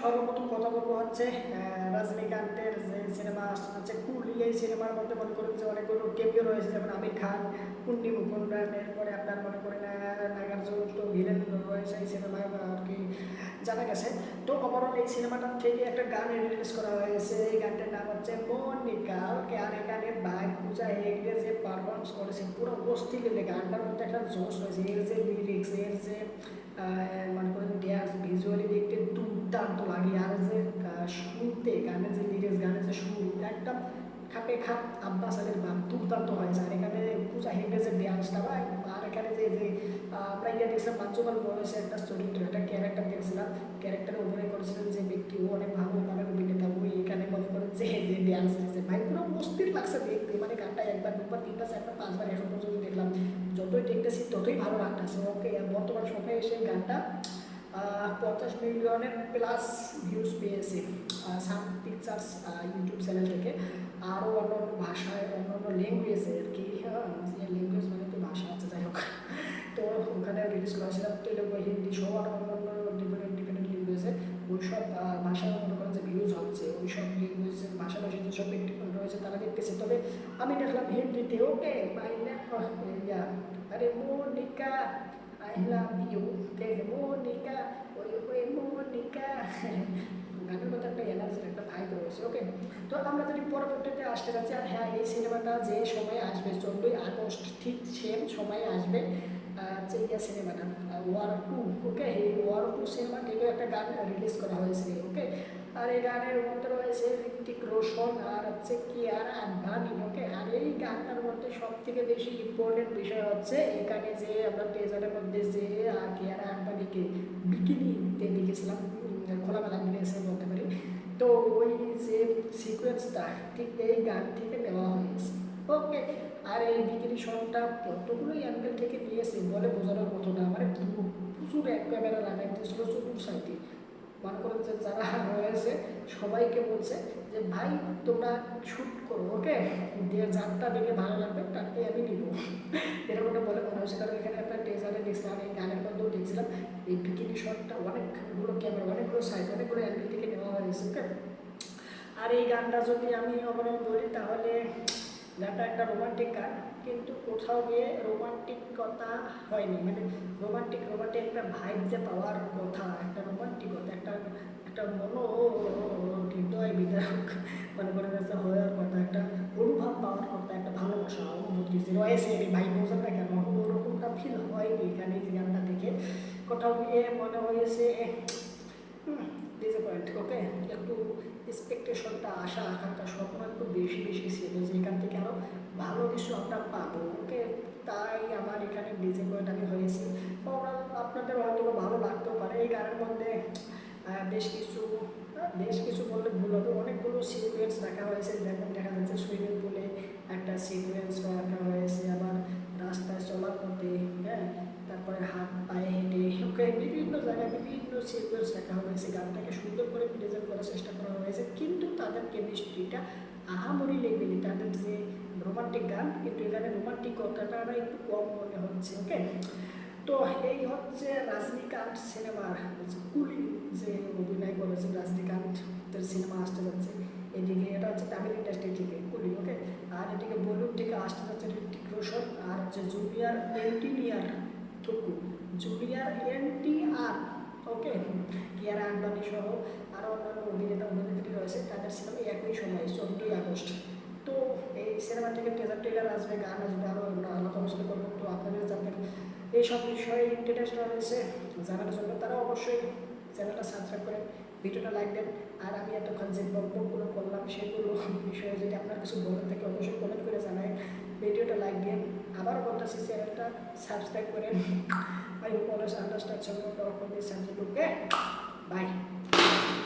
সর্বপ্রথম কথা বলব হচ্ছে রজনীকান্তের যে সিনেমা হচ্ছে কুলি এই সিনেমার মধ্যে মনে করেন যে অনেকগুলো কেমিও রয়েছে, যেমন আমির খান কুন্ডি মুকুন্দান এরপরে আপনার মনে করেন নাগার্জুন তো ভিলেন রয়েছে এই সিনেমায় আর কি জানা গেছে। তো ওভারঅল এই সিনেমাটার থেকে একটা গান রিলিজ করা হয়েছে, এই গানটার নাম হচ্ছে মনিকা আর এখানে পূজা যে পারফরমেন্স করেছে পুরো অস্থির লেগে গানটার মধ্যে একটা জোশ রয়েছে এর যে লিরিক্স এর যে মনে করেন ড্যান্স ভিজুয়ালি দেখতে দুর্দান্ত লাগে, আর যে শুনতে, গানের যে লিরিক্স গানের যে সুর একদম খাপে খাপ আব্বাস আলীর বাপ দুর্দান্ত হয়েছে। আর এখানে পূজা হেগড়ে যে ড্যান্সটা বা আর এখানে যে যে আমরা দেখছিলাম পাঞ্চমান বয়সে একটা চরিত্র একটা ক্যারেক্টার দেখছিলাম ক্যারেক্টারে অভিনয় করেছিলেন যে ব্যক্তি অনেক ভালো মানে অভিনেতা ওই এখানে মনে করেন যে যে ড্যান্স দিচ্ছে ভাই, পুরো অস্থির লাগছে দেখতে মানে একবার দুবার তিনবার চারবার পাঁচবার এখন পর্যন্ত দেখলাম যতই দেখতেছি ততই ভালো লাগতেছে। ওকে বর্তমান সময়ে এসে গানটা পঞ্চাশ মিলিয়নের প্লাস ভিউজ পেয়েছে সাম পিকচার্স ইউটিউব চ্যানেল থেকে। আরও অন্য অন্য ভাষায় অন্য অন্য ল্যাঙ্গুয়েজে আর কি ল্যাঙ্গুয়েজ মানে তো ভাষা আছে যাই হোক। তো ওখানে রিলিজ করেছিলাম তেলেগু হিন্দি সব আরও অন্য অন্য ডিফারেন্ট ডিফারেন্ট ল্যাঙ্গুয়েজে ওই সব আহ, ভাষায় মনে করেন যে ভিউজ হচ্ছে ওই সব ল্যাঙ্গুয়েজের ভাষাভাষী যেসব ব্যক্তি রয়েছে তারা দেখতেছে তবে আমি দেখলাম হিন্দিতে ওকে মাইনে ইয়া আরে মোনিকা আই লাভ ইউ কে মোনিকা ওই ওই মোনিকা গানের মধ্যে একটা এনার্জির একটা ভাইব রয়েছে ওকে তো আমরা যদি পরবর্তীতে আসতে যাচ্ছি আর হ্যাঁ এই সিনেমাটা যে সময় আসবে চোদ্দোই আগস্ট ঠিক সেম সময়ে আসবে যে ইয়া সিনেমাটা ওয়ার টু ওকে এই ওয়ার টু সিনেমা থেকে একটা গান রিলিজ করা হয়েছে ওকে আর এই গানের মধ্যে রয়েছে ঋত্বিক রোশন আর হচ্ছে কিয়ারা আডবাণী ওকে আর এই গানটার মধ্যে সব থেকে বেশি ইম্পর্টেন্ট বিষয় হচ্ছে এখানে যে আমরা টেজারের মধ্যে যে আহ, কিয়ারা আডবাণীকে বিকিনিতে দেখেছিলাম খোলামেলা মিলেছে বলতে পারি। তো ওই যে সিকোয়েন্সটা ঠিক এই গান থেকে নেওয়া হয়েছে। ওকে আর এই বিকিনি শটটা কতগুলোই অ্যাঙ্গেল থেকে নিয়েছে বলে বোঝানোর মতো না। মানে প্রচুর- প্রচুর এক ক্যামেরা লাগাই দিয়েছিল চতুর সাইডে মনে করেন যে যারা রয়েছে, সবাইকে বলছে যে, ভাই, তোমরা শ্যুট করো ওকে দিয়ে যারটা দেখে ভালো লাগবে তারটাই আমি নিব। এরকমটা বলে মনে হচ্ছে। কারণ এখানে একটা টেজারে দেখছিলাম এই গানের মধ্যেও দেখছিলাম, এই বিকিনি শটটা অনেকগুলো ক্যামেরা অনেকগুলো সাইড অনেকগুলো অ্যাঙ্গেল থেকে নেওয়া হয়েছে ওকে আর এই গানটা যদি আমি অবলম্বন বলি তাহলে গানটা একটা রোমান্টিক গান কিন্তু কোথাও গিয়ে রোমান্টিকতা হয়নি। মানে রোমান্টিক রোমান্টিক একটা ভাইব যে পাওয়ার কথা, একটা রোমান্টিকতা একটা একটা মনো, হৃদয় বিধায়ক মানে মনে কাছে হওয়ার কথা, একটা অনুভব পাওয়ার কথা, একটা ভালোবাসা, অনুভূতি যে রয়েছে ভাই বোঝেন না কেন? ওরকমটা ফিল হয়নি এখানে এই গানটা দেখে। কোথাও গিয়ে মনে হয়েছে ডিসঅ্যাপয়েন্ট ওকে একটু এক্সপেকটেশনটা আশা, আকাঙ্ক্ষা, স্বপ্ন একটু বেশি বেশি ছিল যে এখান থেকে আরও ভালো কিছু আমরা পাবো ওকে তাই আমার এখানে ডিসঅ্যাপয়েন্ট আমি হয়েছি। আপনাদের হয়তো ভালো লাগতেও পারে, এই গানের মধ্যে বেশ কিছু বেশ কিছু বললে ভুল হবে। অনেকগুলো সিকুয়েন্স রাখা হয়েছে, যেমন দেখা যাচ্ছে সুইমিং পুলে একটা সিকুয়েন্স রাখা হয়েছে, আবার প্রেজেন্ট করার চেষ্টা করা হয়েছে, কিন্তু তাদের কেমিস্ট্রিটা আহামরি লেভেলে তাদের যে রোমান্টিক গান, কিন্তু এখানে রোমান্টিকতাটা একটু কম মনে হচ্ছে ওকে তো এই হচ্ছে রজনীকান্ত সিনেমার যে কুলি, যে অভিনয় করেছে রজনীকান্তের সিনেমা আসতে যাচ্ছে এদিকে। এটা হচ্ছে তামিল ইন্ডাস্ট্রি থেকে কুলি ওকে আর এদিকে বলিউড থেকে আসতে যাচ্ছে ঋতিক রোশন, আর হচ্ছে জুনিয়র এন্টিনিয়ার থুকু। Junior NTR okay, Kiara Advani সহ আরও অন্যান্য অভিনেতা অভিনেত্রী রয়েছে, তাদের সিনেমা একই সময় চোদ্দোই আগস্ট। তো এই সিনেমা থেকে ট্রেজার ট্রেলার আসবে, গান আসবে আরও আমরা আলাপ আলোচনা করব, তো আপনাদের যাদের এইসব বিষয়ে ইন্টারেস্ট রয়েছে জানার জন্য, তারা অবশ্যই চ্যানেলটা সাবস্ক্রাইব করেন ভিডিওটা লাইক দেন। আর আমি এতক্ষণ যে বক্তব্যগুলো করলাম, সেগুলো বিষয়ে যদি আপনার কিছু বলার থাকে, অবশ্যই কমেন্ট করে জানায় ভিডিওটা লাইক দিন। আবারও বলতেছি চ্যানেলটা সাবস্ক্রাইব করেন। I hope all us understood some of the opposition. Okay, bye.